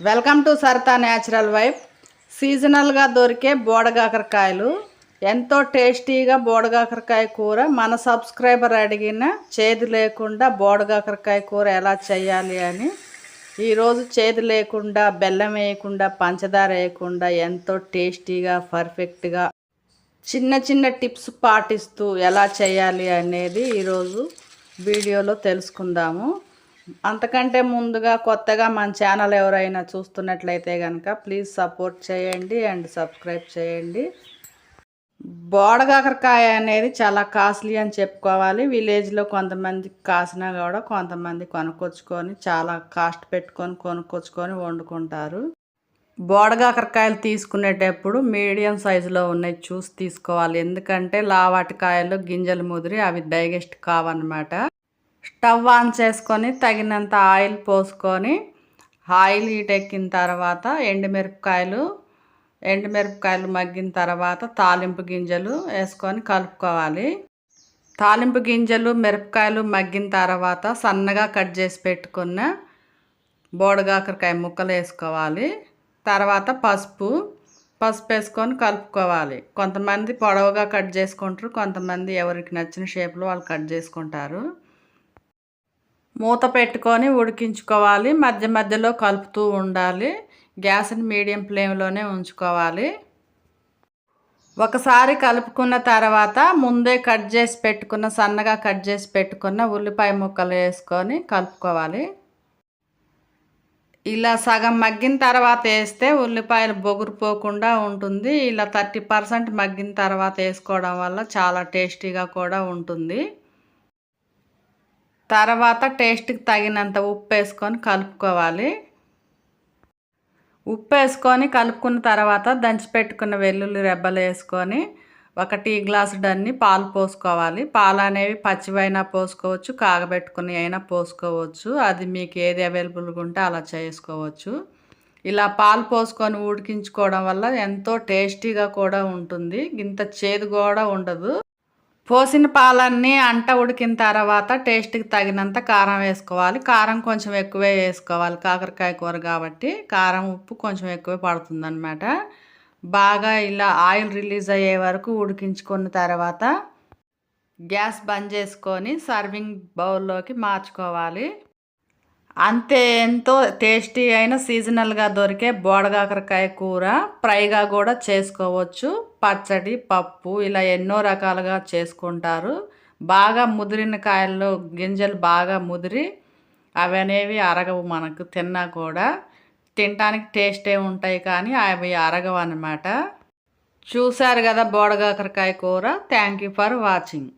Welcome to Saritha natural wife. సీజనల్గా దొరికే బోడగాకరకాయలు. ఎంతో టేస్టీగా బోడగాకరకాయ కూర. మన సబ్స్క్రైబర్ అడిగిన చేదు లేకుండా బోడగాకరకాయ కూర ఎలా చేయాలి అని. ఈరోజు చేదు లేకుండా బెల్లం వేయకుండా పంచదార వేయకుండా ఎంతో టేస్టీగా పర్ఫెక్ట్గా చిన్న చిన్న టిప్స్ పాటిస్తూ ఎలా చేయాలి అనేది ఈరోజు వీడియోలో తెలుసుకుందాము. అంతకంటే ముందుగా కొత్తగా మన ఛానల్ ఎవరైనా చూస్తున్నట్లయితే కనుక ప్లీజ్ సపోర్ట్ చేయండి అండ్ సబ్స్క్రైబ్ చేయండి. బోడగాకరకాయ అనేది చాలా కాస్ట్లీ అని చెప్పుకోవాలి. విలేజ్లో కొంతమంది కాసినా కూడా కొంతమంది కొనుక్కొచ్చుకొని చాలా కాస్ట్ పెట్టుకొని కొనుక్కొచ్చుకొని వండుకుంటారు. బోడగాకరకాయలు తీసుకునేటప్పుడు మీడియం సైజులో ఉన్నాయి చూసి తీసుకోవాలి. ఎందుకంటే లావాటికాయలు గింజలు ముదిరి అవి డైజెస్ట్ కావన్నమాట. స్టవ్ ఆన్ చేసుకొని తగినంత ఆయిల్ పోసుకొని ఆయిల్ హీటెక్కిన తర్వాత ఎండుమిరపకాయలు ఎండుమిరపకాయలు మగ్గిన తర్వాత తాలింపు గింజలు వేసుకొని కలుపుకోవాలి. తాలింపు గింజలు మిరపకాయలు మగ్గిన తర్వాత సన్నగా కట్ చేసి పెట్టుకున్న బోడగాకరకాయ ముక్కలు వేసుకోవాలి. తర్వాత పసుపు పసుపు వేసుకొని కలుపుకోవాలి. కొంతమంది పొడవుగా కట్ చేసుకుంటారు కొంతమంది ఎవరికి నచ్చిన షేప్లో వాళ్ళు కట్ చేసుకుంటారు. మూత పెట్టుకొని ఉడికించుకోవాలి. మధ్య మధ్యలో కలుపుతూ ఉండాలి. గ్యాస్ని మీడియం ఫ్లేమ్లోనే ఉంచుకోవాలి. ఒకసారి కలుపుకున్న తర్వాత ముందే కట్ చేసి పెట్టుకున్న సన్నగా కట్ చేసి పెట్టుకున్న ఉల్లిపాయ ముక్కలు వేసుకొని కలుపుకోవాలి. ఇలా సగం మగ్గిన తర్వాత వేస్తే ఉల్లిపాయలు బొగురుపోకుండా ఉంటుంది. ఇలా థర్టీ పర్సెంట్ మగ్గిన తర్వాత వేసుకోవడం వల్ల చాలా టేస్టీగా కూడా ఉంటుంది. తర్వాత టేస్ట్కి తగినంత ఉప్పు వేసుకొని కలుపుకోవాలి. ఉప్పు వేసుకొని కలుపుకున్న తర్వాత దంచి పెట్టుకున్న వెల్లుల్లి రెబ్బలు వేసుకొని ఒక టీ గ్లాసు డన్ని పాలు పోసుకోవాలి. పాలు అనేవి పచ్చివైనా పోసుకోవచ్చు కాగబెట్టుకుని అయినా పోసుకోవచ్చు. అది మీకు ఏది అవైలబుల్గా ఉంటే అలా చేసుకోవచ్చు. ఇలా పాలు పోసుకొని ఉడికించుకోవడం వల్ల ఎంతో టేస్టీగా కూడా ఉంటుంది. ఇంత చేదు కూడా ఉండదు. పోసిన పాలన్నీ అంట ఉడికిన తర్వాత టేస్ట్కి తగినంత కారం వేసుకోవాలి. కారం కొంచెం ఎక్కువే వేసుకోవాలి. కాకరకాయ కూర కాబట్టి కారం ఉప్పు కొంచెం ఎక్కువే పడుతుందన్నమాట. బాగా ఇలా ఆయిల్ రిలీజ్ అయ్యే వరకు ఉడికించుకున్న తర్వాత గ్యాస్ బంద్ చేసుకొని సర్వింగ్ బౌల్లోకి మార్చుకోవాలి. అంతే ఎంతో టేస్టీ అయిన సీజనల్గా దొరికే బోడగాకరకాయ కూర ఫ్రైగా కూడా చేసుకోవచ్చు. పచ్చడి పప్పు ఇలా ఎన్నో రకాలుగా చేసుకుంటారు. బాగా ముదిరిన కాయల్లో గింజలు బాగా ముదిరి అవి అనేవి అరగవు మనకు తిన్నా కూడా. తినటానికి టేస్టే ఉంటాయి కానీ అవి అరగవు అనమాట చూశారు కదా బోడగాకరకాయ కూర. Thank you for watching.